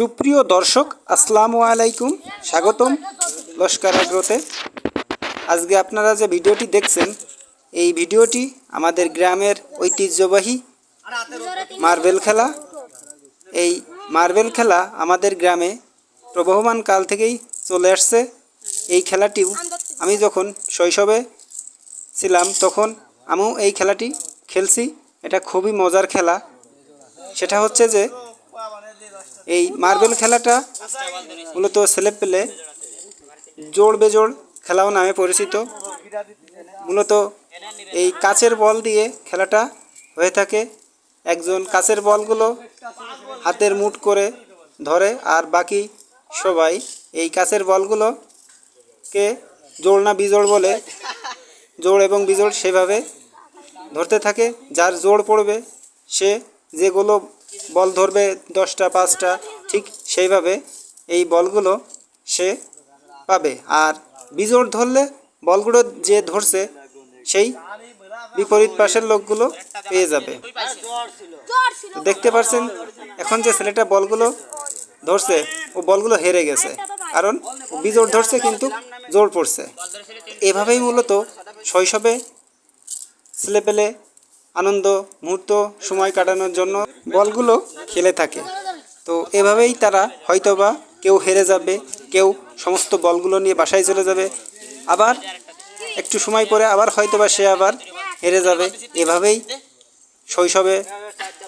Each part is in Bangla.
সুপ্রিয় দর্শক, আসসালামু আলাইকুম। স্বাগতম লস্কর আগ্রোতে আজকে আপনারা যে ভিডিওটি দেখছেন, এই ভিডিওটি আমাদের গ্রামের ঐতিহ্যবাহী মার্বেল খেলা। এই মার্বেল খেলা আমাদের গ্রামে প্রবহমান কাল থেকেই চলে আসছে। এই খেলাটিও আমি যখন শৈশবে ছিলাম, তখন আমিও এই খেলাটি খেলছি। এটা খুবই মজার খেলা। সেটা হচ্ছে যে এই মার্বেল খেলাটা মূলত ছেলে পেলে জোড় বেজোড় খেলাও নামে পরিচিত। মূলত এই কাচের বল দিয়ে খেলাটা হয়ে থাকে। একজন কাচের বলগুলো হাতের মুঠ করে ধরে আর বাকি সবাই এই কাচের বলগুলোকে জোড় না বিজোড় বলে জোড় এবং বিজোড় সেভাবে ধরতে থাকে। যার জোড় পড়বে সে যেগুলো বল ধরবে দশটা, পাঁচটা, ঠিক সেইভাবে এই বলগুলো সে পাবে। আর বিজোড় ধরলে বলগুলো যে ধরছে সেই বিপরীত পাশের লোকগুলো পেয়ে যাবে। দেখতে পাচ্ছেন এখন যে ছেলেটা বলগুলো ধরছে, ও বলগুলো হেরে গেছে, কারণ বিজোড় ধরছে কিন্তু জোর পড়ছে। এভাবেই মূলত শৈশবে ছেলেপেলে আনন্দ, মুহূর্ত, সময় কাটানোর জন্য বলগুলো খেলে থাকে। তো এভাবেই তারা হয়তোবা কেউ হেরে যাবে, কেউ সমস্ত বলগুলো নিয়ে বাসায় চলে যাবে। আবার একটু সময় পরে আবার হয়তোবা সে আবার হেরে যাবে। এভাবেই শৈশবে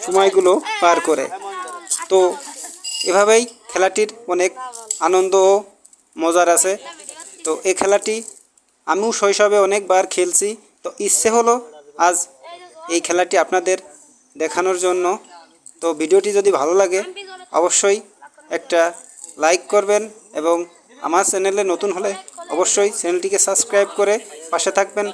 সময়গুলো পার করে। তো এভাবেই খেলাটির অনেক আনন্দ ও মজার আছে। তো এই খেলাটি আমিও শৈশবে অনেকবার খেলছি। তো ইচ্ছে হলো আজ এই খেলাটি আপনাদের দেখানোর জন্য। তো ভিডিওটি যদি ভালো লাগে, অবশ্যই একটা লাইক করবেন এবং আমার চ্যানেলে নতুন হলে অবশ্যই চ্যানেলটিকে সাবস্ক্রাইব করে পাশে থাকবেন।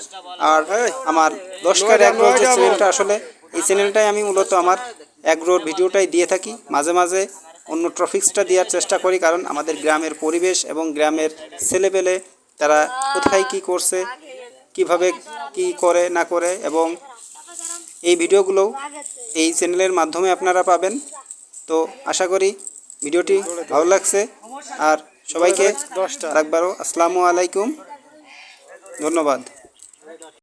আর আমার দশকার অ্যাগ্রোর যে চ্যানেলটা আসলে, এই চ্যানেলটাই আমি মূলত আমার অ্যাগ্রোর ভিডিওটাই দিয়ে থাকি। মাঝে মাঝে অন্য ট্রফিক্সটা দেওয়ার চেষ্টা করি, কারণ আমাদের গ্রামের পরিবেশ এবং গ্রামের ছেলেপেলে তারা কোথায় কি করছে, কীভাবে কি করে না করে এবং এই ভিডিওগুলো এই চ্যানেলের মাধ্যমে আপনারা পাবেন। তো আশা করি ভিডিওটি ভালো লাগছে আর সবাইকে রাখবারও আসসালামু আলাইকুম। ধন্যবাদ।